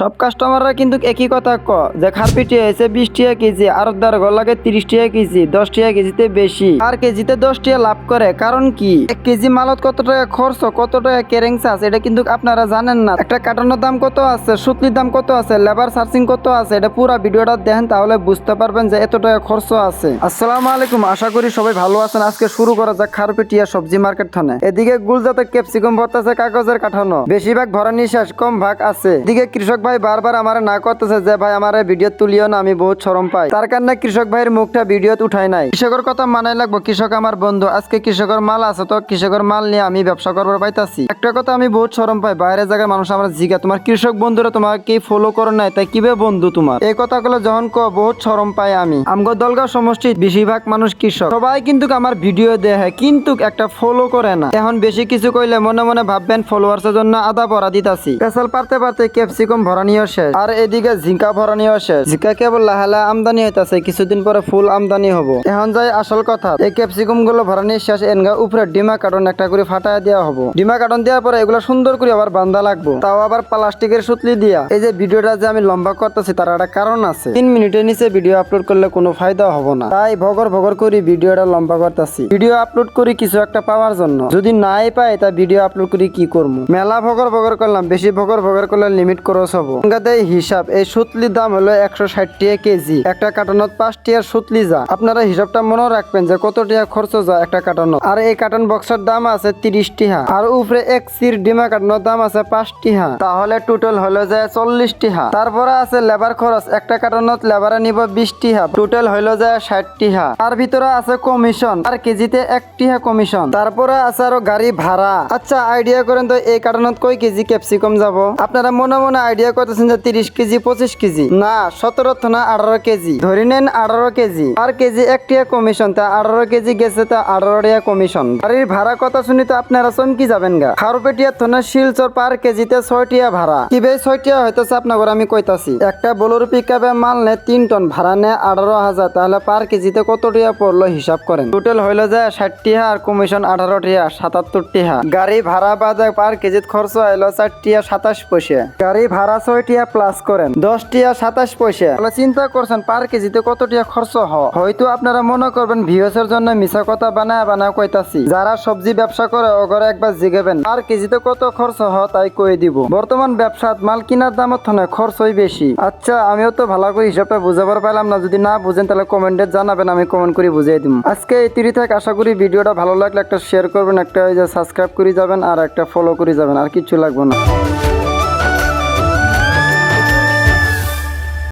সব কাস্টমাররা কিন্তু একই কথা ক যে খারপিটি হয়েছে বিশ টাকা কেজি আর দার গলাকে তিরিশ টাকা কেজি, দশ টাকা কেজিতে বেশি। আর কেজিতে দশ টাকা লাভ করে, কারণ কি? এক কেজি মালত কত টাকা খরচ, কত টাকা কেরেংস আছে এটা কিন্তু আপনারা জানেন না। একটা কাটানোর দাম কত আছে, সুতলির দাম কত আছে লেবার সার্চিং কত আছে, এটা পুরো ভিডিওটা দেখেন, তাহলে বুঝতে পারবেন যে এত টাকা খরচ আছে। আসসালামু আলাইকুম, আশা করি সবাই ভালো আছেন। আজকে শুরু করা যাক খারপিটিয়া সবজি মার্কেট থানে। এদিকে গুলজাতে ক্যাপসিকাম ভরতেছে কাগজের কাঠানো। বেশিরভাগ ভরা নিঃশ্বাস, কম ভাগ আছে। এদিকে কৃষক ভাই বারবার আমার না করতেছে যে ভাই আমার ভিডিও তুলিও না, আমি বহুত শরম পাই। তার কারণে কৃষক ভাইয়ের মুখটা ভিডিওত উঠাই নাই। কৃষকের কথা মানাই লাগবো, কৃষক আমার বন্ধু। আজকে কৃষকের মাল আছে, তো কৃষকের মাল নিয়ে আমি ব্যবসা করবার পাইতাছি একটা কথা আমি বহুত শরম পাই, বাইরের জায়গায় মানুষ আমার জিগা তোমার কৃষক বন্ধুরা তোমাকে ফলো করে নাই? তাই কিবে বন্ধু তোমার? এই কথাগুলো যখন ক বহুত শরম পাই আমি। আমগো দলগা সমষ্টি বেশিরভাগ মানুষ কৃষক। সবাই কিন্তু আমার ভিডিও দেখে, কিন্তু একটা ফলো করে না। এখন বেশি কিছু কইলে মনে মনে ভাববেন ফলোয়ার্সের জন্য আদা ভরা দিতাছি। পেশাল পারতে পারতে ক্যাপসিকাম ভরা নিয়ে শেষ। আর এদিকে ঝিঙ্কা ভরা নিয়ে শেষ। ঝিঙ্কা কেবল লাহালা আমদানি হইতাছে, কিছুদিন পরে ফুল আমদানি হব। এখন যাই আসল কথা, এই ক্যাপসিকামগুলো ভরা নিয়ে শেষ এনগা উপরে ডিমা কার্টন একটা করে ফাটায় দেওয়া হব। ডিমা কার্টন দেওয়ার পরে এগুলো সুন্দর করে আবার বান্ধা লাগবো। তাও আবার প্লাস্টিকের সুতলি দিয়া। এই যে ভিডিওটা যে আমি লম্বা করতেছি, তার একটা কারণ আছে। তিন মিনিটের নিচে ভিডিও আপলোড করলে কোনো ফায়দা হব না। তাই ভগর ভগর করি ভিডিওটা লম্বা করতেছি। ভিডিও আপলোড করি কিছু একটা পাওয়ার জন্য। যদি নাই পাই, তা ভিডিও আপলোড করি কি করব মেলা ভগর ভগর করলাম, বেশি ভগর ভগর করলে লিমিট খরচ হব। এঙ্গাতে এই হিসাব, এই সুতলির দাম হলো একশো ষাট টাকা কেজি। একটা কার্টনত পাঁচ টিয়ার সুতলি যা। আপনারা হিসাবটা মনে রাখবেন যে কত টাকা খরচ যায় একটা কার্টনত। আর এই কার্টন বক্সের দাম আছে তিরিশ টিহা আর উপরে এক সির ডিমা কার্টনের দাম আছে পাঁচ টিহা তাহলে টোটাল হলো যায় চল্লিশ টিহা তারপরে আছে লেবার খরচ। একটা কার্টনত লেবারে নিব বিশ টিহা টোটাল হইল যায় ষাট টিহা তার ভিতরে আছে কমিশন আর কেজিতে এক টিহা কমিশন তারপরে আছে আরও গাড়ি ভাড়া। আচ্ছা আইডিয়া করেন তো এই কার্টনত কয় কেজি ক্যাপসিকাম যাব? আপনারা মনে মনে আইডিয়া করতেছেন যে তিরিশ কেজি, পঁচিশ কেজি? না, সতেরো না, আঠারো কেজি। ধরে নেন আঠারো কেজি। আর কেজি এক কমিশন তা আঠারো কেজি গেছে, তা আঠারো টিয়া কমিশন গাড়ির ভাড়া কথা শুনি তো আপনারা চমকি যাবেন গা। খারুপেটিয়া থনা শিলচর পার কেজিতে ছয় টিয়া ভাড়া। কি বে ছয় টিয়া হইতেছে আপনার আমি কইতাছি। একটা বোলোরো পিক মাল নে তিন টন, ভাড়া নেয় আঠারো হাজার। তাহলে পার কেজিতে কত টিয়া পড়ল হিসাব করেন? টোটাল হইল যায় ষাট টিহা আর কমিশন আঠারো টিহা সাতাত্তর টিহা গাড়ি ভাড়া বাদে পার কেজিত খরচ হইল চার টিয়া সাতাশ পয়সা। গাড়ি ভাড়া ছয় টিয়া প্লাস করেন। দশ টিয়া সাতাশ পয়সা। তাহলে চিন্তা করছেন পার কেজিতে কত টিয়া খরচ হয় হয়তো আপনারা মনে করবেন ভিউসের জন্য মিছা কথা বানায় বানায় কইতাছি। যারা সবজি ব্যবসা করে, ওগরে একবার জিগেবেন আর কেজিতে কত খরচ হয় তাই কই দিব। বর্তমান ব্যবসাত মাল কিনার দামত থনে খরচই বেশি। আচ্ছা আমিও তো ভালো করে হিসাবটা বুঝাবার পাইলাম না, যদি না বুঝেন তাহলে কমেন্টে জানাবেন, আমি কমেন্ট করে বুঝিয়ে দিব আজকে এই তিরি থেকে আশা করি ভিডিওটা ভালো লাগলে একটা শেয়ার করবেন, একটা ওই যে সাবস্ক্রাইব করে যাবেন, আর একটা ফলো করে যাবেন, আর কিছু লাগবে না।